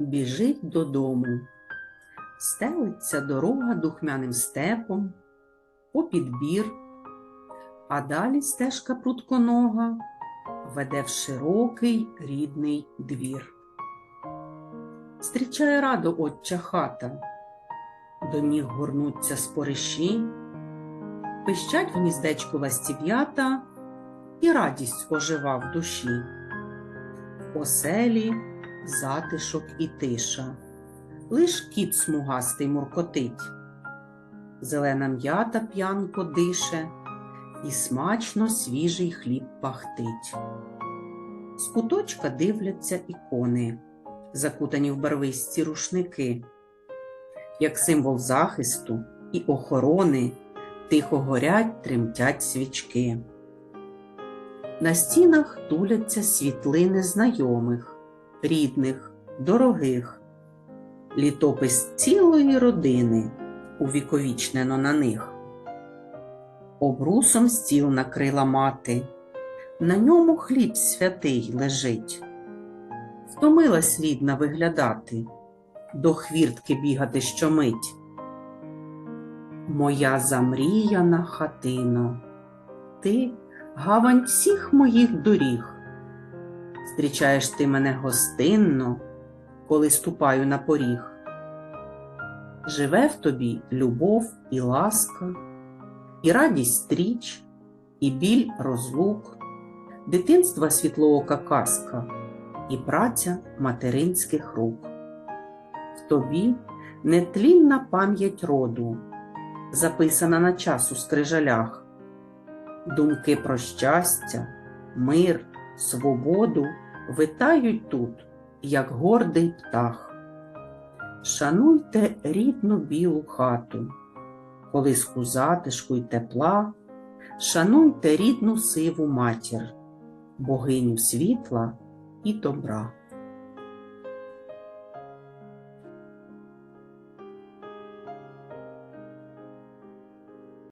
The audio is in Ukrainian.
біжить додому. Стелиться дорога духмяним степом, попід бір, а далі стежка прутконога веде в широкий рідний двір. Зустрічає радо отча хата, до ніг горнуться спориші, пищать в гніздечку ластів'ята, і радість ожива в душі. В оселі затишок і тиша, лиш кіт смугастий муркотить, зелена м'ята п'янко дише, і смачно свіжий хліб пахтить. З куточка дивляться ікони, закутані в барвисті рушники, як символ захисту і охорони тихо горять, тремтять свічки. На стінах туляться світлини знайомих, рідних, дорогих, літопис цілої родини увіковічнено на них. Обрусом стіл накрила мати, на ньому хліб святий лежить. Втомилась рідна виглядати, до хвіртки бігати щомить. Моя замріяна хатино, ти гавань всіх моїх доріг. Зустрічаєш ти мене гостинно, коли ступаю на поріг. Живе в тобі любов і ласка, і радість стріч, і біль розлук, дитинства світлоока казка, і праця материнських рук. В тобі нетлінна пам'ять роду, записана на час у скрижалях, думки про щастя, мир, свободу витають тут, як гордий птах. Шануйте рідну білу хату, колиску затишку й тепла, шануйте рідну сиву матір, богиню світла і добра.